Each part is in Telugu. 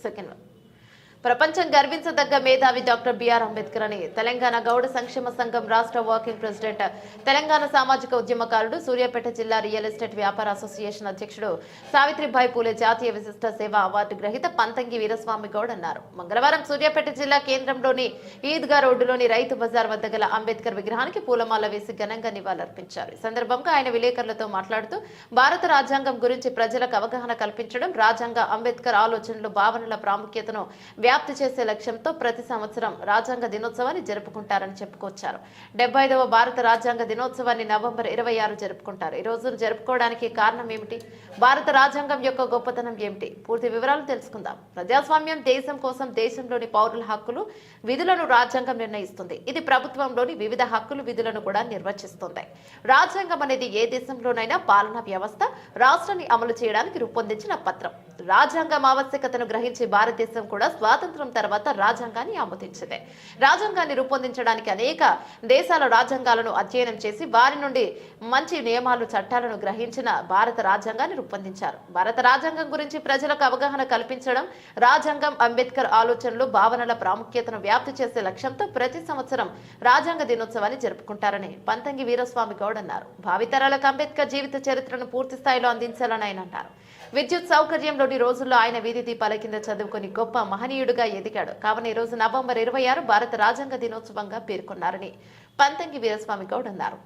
second ప్రపంచం గర్వించదగ్గ మేధావి డాక్టర్ బిఆర్ అంబేద్కర్ అని తెలంగాణ గౌడ సంక్షేమ సంఘం రాష్ట్ర వర్కింగ్ ప్రెసిడెంట్ తెలంగాణ సామాజిక ఉద్యమకారుడు సూర్యాపేట జిల్లా రియల్ ఎస్టేట్ వ్యాపార అసోసియేషన్ అధ్యక్షుడు సావిత్రిబాయి పూలే జాతీయ విశిష్ట సేవా అవార్డు గ్రహీత పంతంగి వీరస్వామి గౌడ్ అన్నారు. మంగళవారం సూర్యాపేట జిల్లా కేంద్రంలోని ఈద్గా రోడ్డులోని రైతు బజార్ వద్ద గల అంబేద్కర్ విగ్రహానికి పూలమాల వేసి ఘనంగా నివాళులర్పించారు. ఈ సందర్భంగా ఆయన విలేకరులతో మాట్లాడుతూ భారత రాజ్యాంగం గురించి ప్రజలకు అవగాహన కల్పించడం రాజ్యాంగ అంబేద్కర్ ఆలోచనలు భావనల ప్రాముఖ్యతను వ్యాప్తి చేసే లక్ష్యంతో ప్రతి సంవత్సరం రాజ్యాంగ దినోత్సవాన్ని జరుపుకుంటారని చెప్పుకొచ్చారు. డెబ్బై ఐదవ భారత రాజ్యాంగ దినోత్సవాన్ని నవంబర్ ఇరవై ఆరు జరుపుకుంటారు. ఈ రోజును జరుపుకోవడానికి కారణం ఏమిటి? భారత రాజ్యాంగం యొక్క గొప్పతనం ఏమిటి? పూర్తి వివరాలు తెలుసుకుందాం. ప్రజాస్వామ్యం దేశం కోసం దేశంలోని పౌరుల హక్కులు విధులను రాజ్యాంగం నిర్ణయిస్తుంది. ఇది ప్రభుత్వంలోని వివిధ హక్కులు విధులను కూడా నిర్వచిస్తుంది. రాజ్యాంగం అనేది ఏ దేశంలోనైనా పాలనా వ్యవస్థ రాష్ట్రాన్ని అమలు చేయడానికి రూపొందించిన పత్రం. రాజ్యాంగం ఆవశ్యకతను గ్రహించి భారతదేశం కూడా స్వాతంత్రం తర్వాత రాజ్యాంగాన్ని ఆమోదించింది. రాజ్యాంగాన్ని రూపొందించడానికి అనేక దేశాల రాజ్యాంగాలను అధ్యయనం చేసి వారి నుండి మంచి నియమాలు చట్టాలను గ్రహించిన భారత రాజ్యాంగాన్ని రూపొందించారు. భారత రాజ్యాంగం గురించి ప్రజలకు అవగాహన కల్పించడం రాజ్యాంగం అంబేద్కర్ ఆలోచనలు భావనల ప్రాముఖ్యతను వ్యాప్తి చేసే లక్ష్యంతో ప్రతి సంవత్సరం రాజ్యాంగ దినోత్సవాన్ని జరుపుకుంటారని పంతంగి వీరస్వామి గౌడ్ అన్నారు. భావితరాలకు అంబేద్కర్ జీవిత చరిత్రను పూర్తి స్థాయిలో అందించాలని ఆయన అన్నారు. విద్యుత్ కొన్ని రోజుల్లో ఆయన వీధి దీపాల కింద చదువుకొని గొప్ప మహనీయుడిగా ఎదిగాడు. కావున ఈ రోజు నవంబర్ ఇరవై ఆరు భారత రాజ్యాంగ దినోత్సవంగా పేర్కొన్నారని పంతంగి వీరస్వామి గౌడ్ అన్నారు.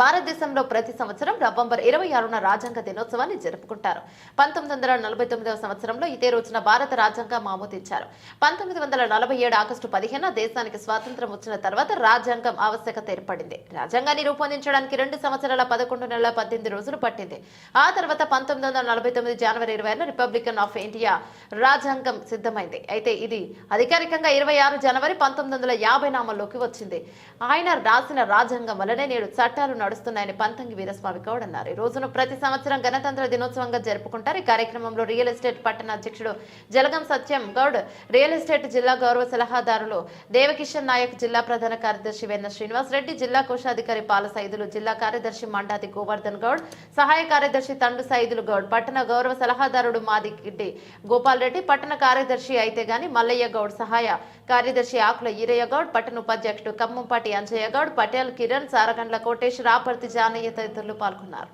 భారతదేశంలో ప్రతి సంవత్సరం నవంబర్ ఇరవై ఆరున రాజ్యాంగ దినోత్సవాన్ని జరుపుకుంటారు. పంతొమ్మిది వందల నలభై తొమ్మిదవ సంవత్సరంలో ఇదే రోజున భారత రాజ్యాంగం ఆమోదించారు. పంతొమ్మిది వందల నలభై ఏడు ఆగస్టు పదిహేను దేశానికి స్వాతంత్రం వచ్చిన తర్వాత రాజ్యాంగం ఆవశ్యకత ఏర్పడింది. రాజ్యాంగాన్ని రూపొందించడానికి రెండు సంవత్సరాల పదకొండు నెలల పద్దెనిమిది రోజులు పట్టింది. ఆ తర్వాత పంతొమ్మిది వందల నలభై తొమ్మిది జనవరి ఇరవై ఆరున రిపబ్లికన్ ఆఫ్ ఇండియా రాజ్యాంగం సిద్ధమైంది. అయితే ఇది అధికారికంగా ఇరవై ఆరు జనవరి పంతొమ్మిది వందల యాభై నామంలోకి వచ్చింది. ఆయన రాసిన రాజ్యాంగం వల్లనే నేడు చట్టాలు నడుస్తున్నాయని పంతంగి వీరస్వామి గౌడ్ అన్నారు. ఈ రోజును ప్రతి సంవత్సరం గణతంత్ర దినోత్సవంగా జరుపుకుంటారు. ఈ కార్యక్రమంలో రియల్ ఎస్టేట్ పట్టణ అధ్యక్షుడు జలగం సత్యం గౌడ్ రియల్ ఎస్టేట్ జిల్లా గౌరవ సలహాదారులు దేవకిషన్ నాయక్ జిల్లా ప్రధాన కార్యదర్శి వెన్న శ్రీనివాస్ రెడ్డి జిల్లా కోశాధికారి పాల సైదులు జిల్లా కార్యదర్శి మండాది గోవర్ధన్ గౌడ్ సహాయ కార్యదర్శి తండు సైదులు గౌడ్ పట్టణ గౌరవ సలహాదారుడు మాదిగిడ్డి గోపాల్ రెడ్డి పట్టణ కార్యదర్శి అయితే గాని మల్లయ్య గౌడ్ సహాయ కార్యదర్శి ఆకుల ఈరయ్యగౌడ్ పట్టణ ఉపాధ్యక్షుడు కమ్మంపాటి అంజయ్యగౌడ్ పటేల్ కిరణ్ సారగండ్ల కోటేష్ రాపర్తి జానయ్య తదితరులు పాల్గొన్నారు.